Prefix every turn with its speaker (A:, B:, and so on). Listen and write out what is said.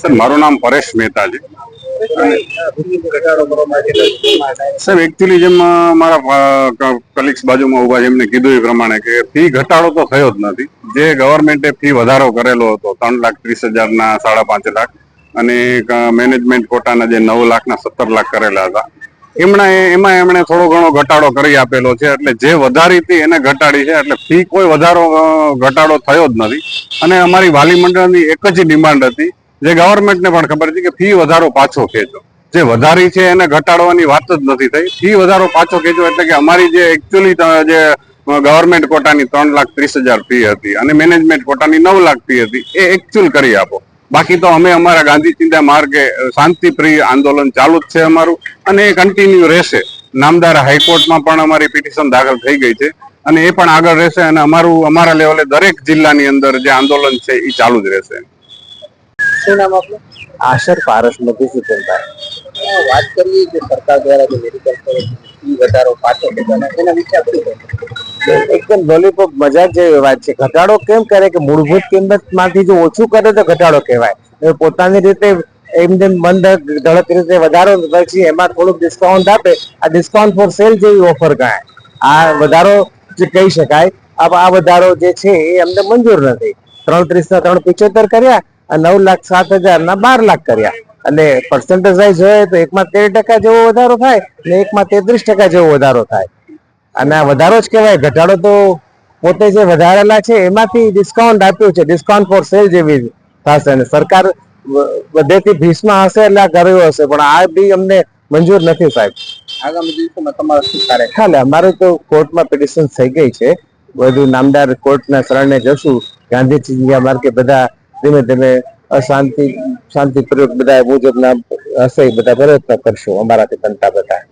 A: Sir, મારું નામ પરેશ મહેતા છે? સાહેબ એકચ્યુઅલી જેમ મારા કલિગ્સ બાજુમાં ઊભા છે, એમને કીધું એ પ્રમાણે કે ફી ઘટાડો તો થયો જ નથી જે ગવર્મેન્ટે ફી વધારો કરેલો હતો, ત્રણ લાખ ત્રીસ હજારના સાડા પાંચ લાખ, અને મેનેજમેન્ટ કોટાના જે નવ લાખના સત્તર લાખ કરેલા હતા એમણે એમાં એમણે થોડો ઘણો ઘટાડો કરી આપેલો છે. એટલે જે વધારી હતી એને ઘટાડી છે. એટલે ફી કોઈ વધારો ઘટાડો થયો જ નથી. અને અમારી વાલી મંડળની એક જ ડિમાન્ડ હતી. જે ગવર્મેન્ટને પણ ખબર હતી કે ફી વધારો પાછો ખેંચો. જે વધારી છે એને ઘટાડવાની વાત જ નથી થઈ. ફી વધારો પાછો ખેંચો એટલે કે અમારી જે એકચ્યુઅલી જે ગવર્મેન્ટ કોટાની ત્રણ લાખ ત્રીસ હજાર ફી હતી અને મેનેજમેન્ટ કોટાની નવ લાખ ફી હતી. એ એકચ્યુઅલ કરી આપો. બાકી તો અમે અમારા ગાંધી ચિંતા માર્ગે શાંતિપ્રિય આંદોલન ચાલુ જ છે અમારું અને એ કન્ટિન્યુ રહેશે. નામદાર હાઈકોર્ટમાં પણ અમારી પિટિશન દાખલ થઈ ગઈ છે અને એ પણ આગળ રહેશે અને અમારું અમારા લેવલે દરેક જિલ્લાની અંદર જે આંદોલન છે એ ચાલુ જ રહેશે.
B: શું નામ આપનું?
C: આશર પારસ મધુસૂદનભાઈ.
B: વાત કરીએ કે સરકાર દ્વારા જે મેડિકલ કોલેજ વધારો પાછો એના વિશે આપ
C: એકદમ લોલીપોપ મજા જેવી વાત છે, ઘટાડો કેમ કરે કે મૂળભૂત કિંમતમાંથી જો ઓછું કરે તો ઘટાડો કહેવાય. પોતાની રીતે એમ જેમ બંધ ધડક રીતે વધારો પછી એમાં થોડુંક ડિસ્કાઉન્ટ આપે, આ ડિસ્કાઉન્ટ ફોર સેલ જેવી ઓફર ગણાય. આ વધારો જે કહી શકાય આ વધારો જે છે એ અમને મંજૂર નથી. ત્રણ ત્રીસ ના ત્રણ પિચોતેર કર્યા અને નવ લાખ સાત હજાર ના બાર લાખ કર્યા. અને પર્સન્ટેજ વાઇઝ જોઈએ તો એકમાં તેર ટકા જેવો વધારો થાય અને એકમાં તેત્રીસ ટકા જેવો વધારો થાય. અને આ વધારો જ કહેવાય. ઘટાડો તો પોતે જે વધારેલા છે એમાંથી ડિસ્કાઉન્ટ આપ્યું છે. ડિસ્કાઉન્ટ ફોર સેલ જેવી થશે અને સરકાર બધેથી ભીસમાં હશે એટલે આ કર્યું હશે. પણ આ બી અમને મંજૂર નથી સાહેબ.
B: આગામી દિવસોમાં તમારો શું કાર્ય?
C: ખાલે અમારું તો કોર્ટમાં પિટિશન થઈ ગઈ છે. બધું નામદાર કોર્ટના શરણે જશું. ગાંધીજી ચિંધ્યા માર્ગે બધા ધીમે ધીમે અશાંતિ શાંતિપૂર્વક બધા મુજબના હશે બધા પ્રયત્ન કરશું. અમારાથી બનતા બધા